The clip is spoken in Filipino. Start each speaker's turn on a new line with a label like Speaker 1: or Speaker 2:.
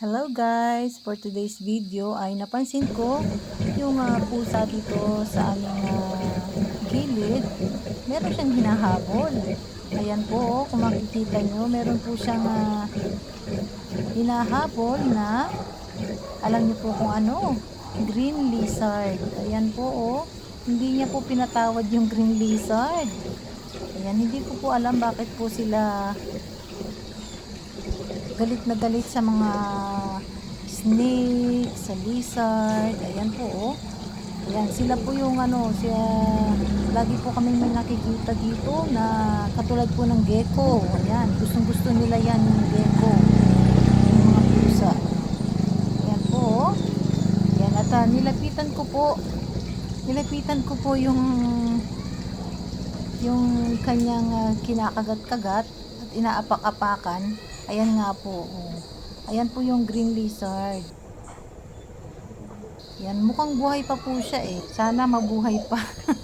Speaker 1: Hello guys! For today's video ay napansin ko yung ah, pusa dito sa aming ah, gilid. Meron siyang hinahabol. Ayan po, oh, kung makikita nyo, meron po siyang ah, hinahabol na alam niyo po kung ano, green lizard. Ayan po, oh. Hindi niya po pinatawad yung green lizard. Ayan, hindi ko po alam bakit po sila galit na galit sa mga snake, sa lizard, ayan po oh. Ayan, sila po yung ano, siya, lagi po kami may nakikita dito na katulad po ng gecko. Ayan, gustong gusto nila yan yung gecko. Yung mga pusa. Ayan po oh. Ayan, at ah, nilapitan ko po, nilapitan ko po yung yung kanyang ah, kinakagat-kagat at inaapak-apakan. Ayan nga po. oh. Ayan po yung green lizard. Yan, mukhang buhay pa po siya eh. Sana mabuhay pa.